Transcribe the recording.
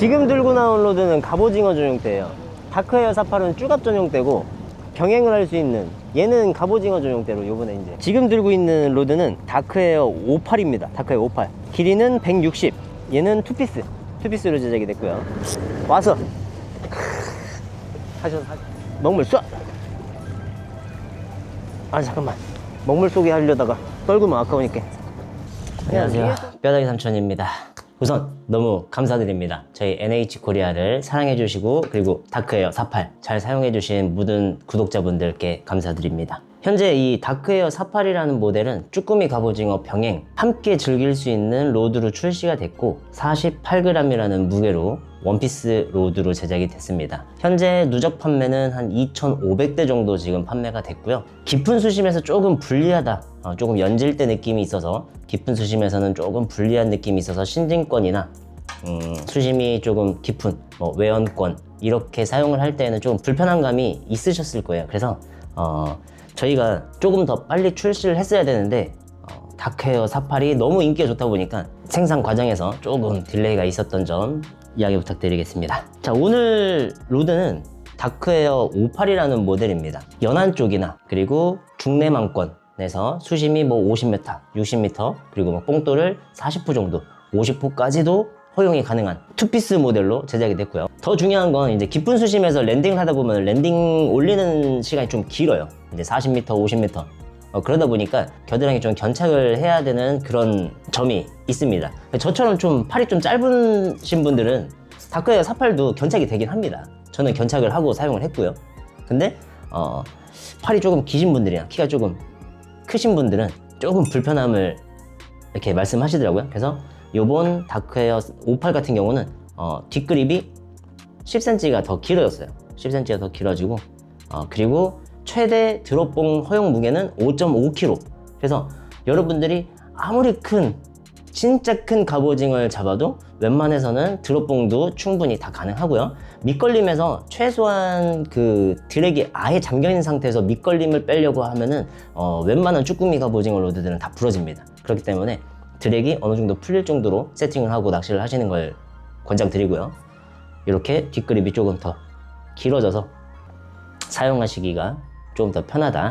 지금 들고 나온 로드는 갑오징어 전용대예요. 다크에어 48은 쭈갑 전용대고 병행을 할 수 있는 얘는 갑오징어 전용대로 요번에 이제 지금 들고 있는 로드는 다크에어 58입니다. 다크에어 58. 길이는 160. 얘는 투피스. 투피스로 제작이 됐고요. 와서 하셔서 하셔. 먹물 쏴. 아 잠깐만. 먹물 쏘게 하려다가 떨구면 아까우니까. 안녕하세요. 뼈다귀 삼촌입니다. 우선 너무 감사드립니다. 저희 NH 코리아를 사랑해 주시고 그리고 다크에어 48 잘 사용해 주신 모든 구독자분들께 감사드립니다. 현재 이 다크에어 48이라는 모델은 쭈꾸미 갑오징어 병행 함께 즐길 수 있는 로드로 출시가 됐고 48g이라는 무게로 원피스 로드로 제작이 됐습니다. 현재 누적 판매는 한 2,500대 정도 지금 판매가 됐고요. 깊은 수심에서 조금 불리하다, 어, 조금 연질대 느낌이 있어서 깊은 수심에서는 조금 불리한 느낌이 있어서 신진권이나 음, 수심이 조금 깊은 뭐 외연권 이렇게 사용을 할 때는 좀 불편한 감이 있으셨을 거예요. 그래서 어, 저희가 조금 더 빨리 출시를 했어야 되는데 어, 다크헤어 48이 너무 인기가 좋다 보니까 생산 과정에서 조금 딜레이가 있었던 점 이야기 부탁드리겠습니다. 자, 오늘 로드는 다크헤어 58이라는 모델입니다. 연안 쪽이나 그리고 중내망권 에서 수심이 뭐 50m, 60m 그리고 뭐 뽕돌을 40호 정도, 50호까지도 허용이 가능한 투피스 모델로 제작이 됐고요. 더 중요한 건 이제 깊은 수심에서 랜딩을 하다 보면 랜딩 올리는 시간이 좀 길어요. 이제 40m, 50m. 어, 그러다 보니까 겨드랑이 좀 견착을 해야 되는 그런 점이 있습니다. 저처럼 좀 팔이 좀 짧으신 분들은 다크에어 48도 견착이 되긴 합니다. 저는 견착을 하고 사용을 했고요. 근데 어, 팔이 조금 기신 분들이나 키가 조금 크신 분들은 조금 불편함을 이렇게 말씀하시더라고요. 그래서 요번 다크에어 58 같은 경우는 어, 뒷그립이 10cm가 더 길어졌어요. 10cm가 더 길어지고 어, 그리고 최대 드롭봉 허용 무게는 5.5kg. 그래서 여러분들이 아무리 큰 진짜 큰 갑오징어를 잡아도 웬만해서는 드롭봉도 충분히 다 가능하고요. 밑걸림에서 최소한 그 드랙이 아예 잠겨있는 상태에서 밑걸림을 빼려고 하면은 어, 웬만한 쭈꾸미 갑오징어 로드들은 다 부러집니다. 그렇기 때문에 드랙이 어느 정도 풀릴 정도로 세팅을 하고 낚시를 하시는 걸 권장드리고요. 이렇게 뒷그립이 조금 더 길어져서 사용하시기가 조금 더 편하다